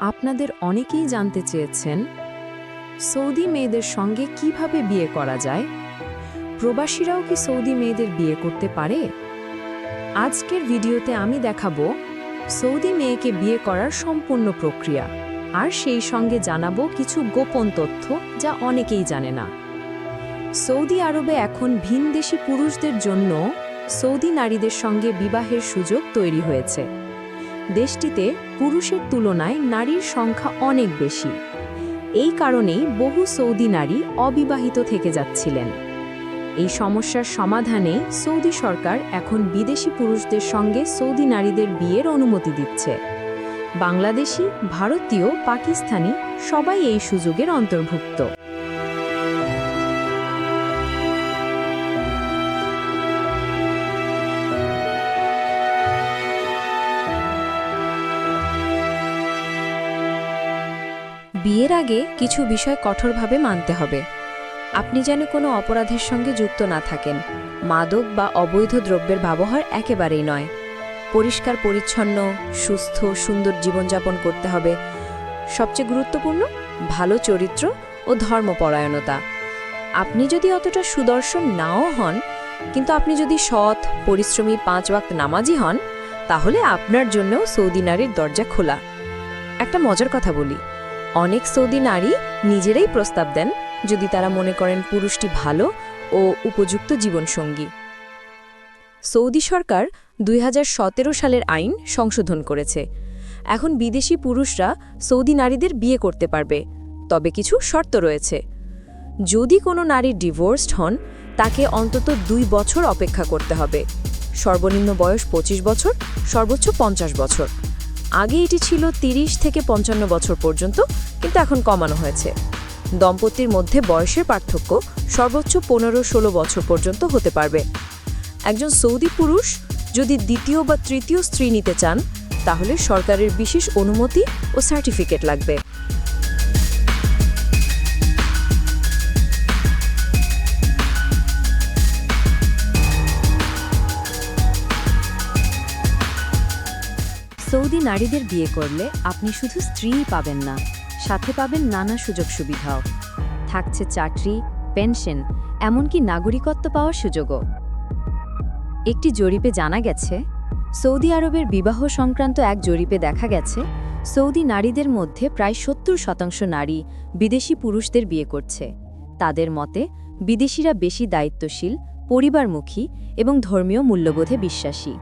আপনাদের অনেকেই জানতে চেয়েছেন, সৌদি মেয়েদের সঙ্গে কীভাবে বিয়ে করা যায়? প্রবাসীরাও কি সৌদি মেয়েদের বিয়ে করতে পারে? আজকের ভিডিওতে আমি দেখাবো সৌদি মেয়েকে বিয়ে করার সম্পূর্ণ প্রক্রিয়া, আর সেই সঙ্গে জানাব কিছু গোপন তথ্য যা অনেকেই জানে না। সৌদি আরবে এখন ভিনদেশি পুরুষদের জন্য সৌদি নারীদের সঙ্গে বিবাহের সুযোগ তৈরি হয়েছে। দেশটিতে পুরুষের তুলনায় নারীর সংখ্যা অনেক বেশি। এই কারণেই বহু সৌদি নারী অবিবাহিত থেকে যাচ্ছিলেন। এই সমস্যার সমাধানে সৌদি সরকার এখন বিদেশি পুরুষদের সঙ্গে সৌদি নারীদের বিয়ের অনুমতি দিচ্ছে। বাংলাদেশি, ভারতীয়, পাকিস্তানি সবাই এই সুযোগের অন্তর্ভুক্ত। বিয়ের আগে কিছু বিষয় কঠোরভাবে মানতে হবে। আপনি যেন কোনো অপরাধের সঙ্গে যুক্ত না থাকেন। মাদক বা অবৈধ দ্রব্যের ব্যবহার একেবারেই নয়। পরিষ্কার, পরিচ্ছন্ন, সুস্থ, সুন্দর জীবনযাপন করতে হবে। সবচেয়ে গুরুত্বপূর্ণ, ভালো চরিত্র ও ধর্মপরায়ণতা। আপনি যদি অতটা সুদর্শন নাও হন, কিন্তু আপনি যদি সৎ, পরিশ্রমী, পাঁচ ওয়াক্ত নামাজি হন, তাহলে আপনার জন্যও সৌদি নারীর দরজা খোলা। একটা মজার কথা বলি। অনেক সৌদি নারী নিজেরাই প্রস্তাব দেন যদি তারা মনে করেন পুরুষটি ভালো ও উপযুক্ত জীবনসঙ্গী। সৌদি সরকার দুই হাজার সতেরো সালের আইন সংশোধন করেছে। এখন বিদেশি পুরুষরা সৌদি নারীদের বিয়ে করতে পারবে, তবে কিছু শর্ত রয়েছে। যদি কোনো নারী ডিভোর্সড হন, তাকে অন্তত দুই বছর অপেক্ষা করতে হবে। সর্বনিম্ন বয়স ২৫ বছর, সর্বোচ্চ পঞ্চাশ বছর। আগে এটি ছিল ৩০ থেকে পঞ্চান্ন বছর পর্যন্ত, কিন্তু এখন কমানো হয়েছে। দম্পতির মধ্যে বয়সের পার্থক্য সর্বোচ্চ পনেরো ষোলো বছর পর্যন্ত হতে পারবে। একজন সৌদি পুরুষ যদি দ্বিতীয় বা তৃতীয় স্ত্রী নিতে চান, তাহলে সরকারের বিশেষ অনুমতি ও সার্টিফিকেট লাগবে। সৌদি নারীদের বিয়ে করলে আপনি শুধু স্ত্রীই পাবেন না, সাথে পাবেন নানা সুযোগ সুবিধাও। থাকছে চাকরি, পেনশন, এমনকি নাগরিকত্ব পাওয়ার সুযোগও। একটি জরিপে জানা গেছে, সৌদি আরবের বিবাহ সংক্রান্ত এক জরিপে দেখা গেছে, সৌদি নারীদের মধ্যে প্রায় সত্তর শতাংশ নারী বিদেশি পুরুষদের বিয়ে করছে। তাদের মতে, বিদেশিরা বেশি দায়িত্বশীল, পরিবারমুখী এবং ধর্মীয় মূল্যবোধে বিশ্বাসী।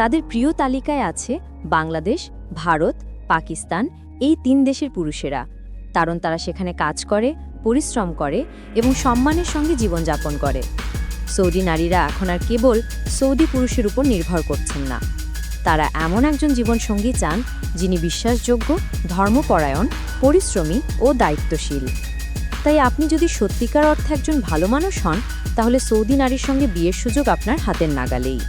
তাদের প্রিয় তালিকায় আছে বাংলাদেশ, ভারত, পাকিস্তান, এই তিন দেশের পুরুষেরা। কারণ তারা সেখানে কাজ করে, পরিশ্রম করে এবং সম্মানের সঙ্গে জীবনযাপন করে। সৌদি নারীরা এখন আর কেবল সৌদি পুরুষের উপর নির্ভর করছেন না। তারা এমন একজন জীবনসঙ্গী চান, যিনি বিশ্বাসযোগ্য, ধর্মপরায়ণ, পরিশ্রমী ও দায়িত্বশীল। তাই আপনি যদি সত্যিকার অর্থে একজন ভালো মানুষ হন, তাহলে সৌদি নারীর সঙ্গে বিয়ের সুযোগ আপনার হাতের নাগালেই।